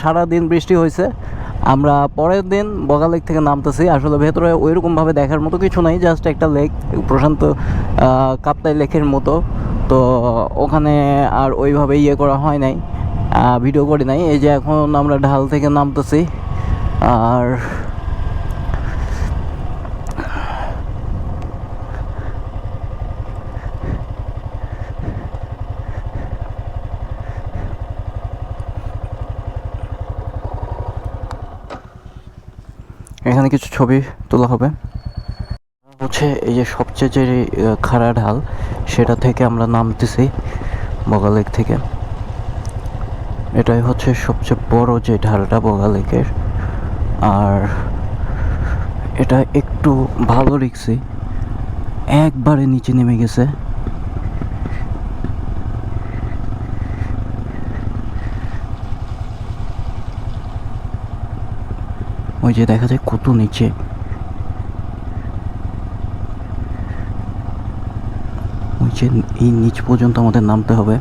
সারাদিন বৃষ্টি হয়েছে। আমরা পরের দিন বগা লেক থেকে নামতেছি। আসলে ভেতরে ওইরকমভাবে দেখার মতো কিছু নাই জাস্ট একটা লেক, প্রশান্ত কাপ্তাই লেকের মতো। তো ওখানে আর ওইভাবে ইয়ে করা হয় নাই ভিডিও করি নাই। এই যে এখন আমরা ঢাল থেকে নামতেছি, আর এখানে কিছু ছবি তোলা হবে। হচ্ছে এই যে সবচেয়ে যে খাড়া ঢাল, সেটা থেকে আমরা নামতেছি বগা লেক থেকে। এটাই হচ্ছে সবচেয়ে বড় যে ঢালটা বগা লেকের। আর এটা একটু ভালো রিক্সি। একবারে নিচে নেমে গেছে। ওই যে দেখা যায় কত নিচে। ওই যে এই নিচ পর্যন্ত আমাদের নামতে হবে।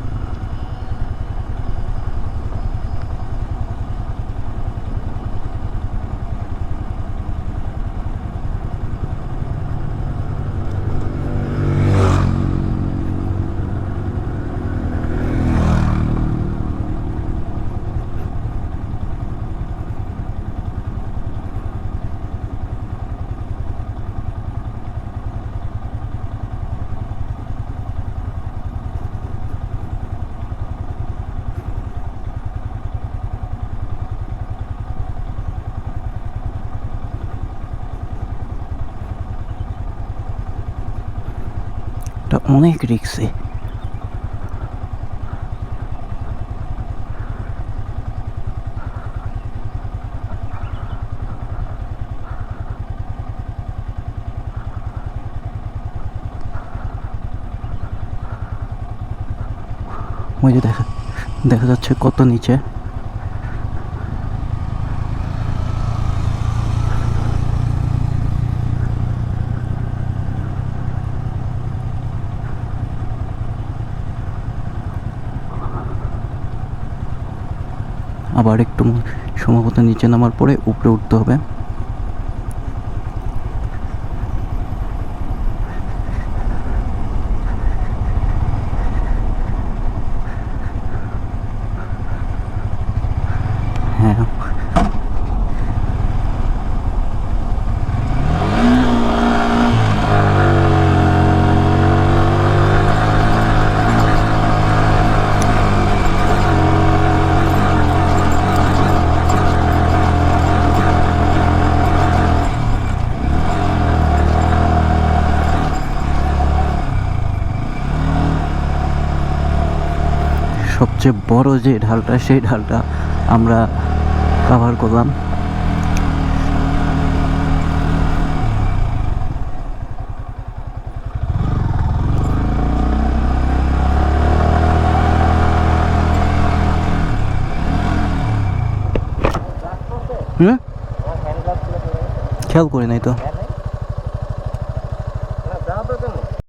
এটা অনেক রিক্সি। ওই যে দেখা দেখা যাচ্ছে কত নিচে। আবার একটু সম্ভবত নিচে নামার পরে উপরে উঠতে হবে হ্যাঁ সবচেয়ে বড় যে ঢালটা সেই ঢালটা আমরা কাভার করলাম। হুম খেয়াল করি নাই তো।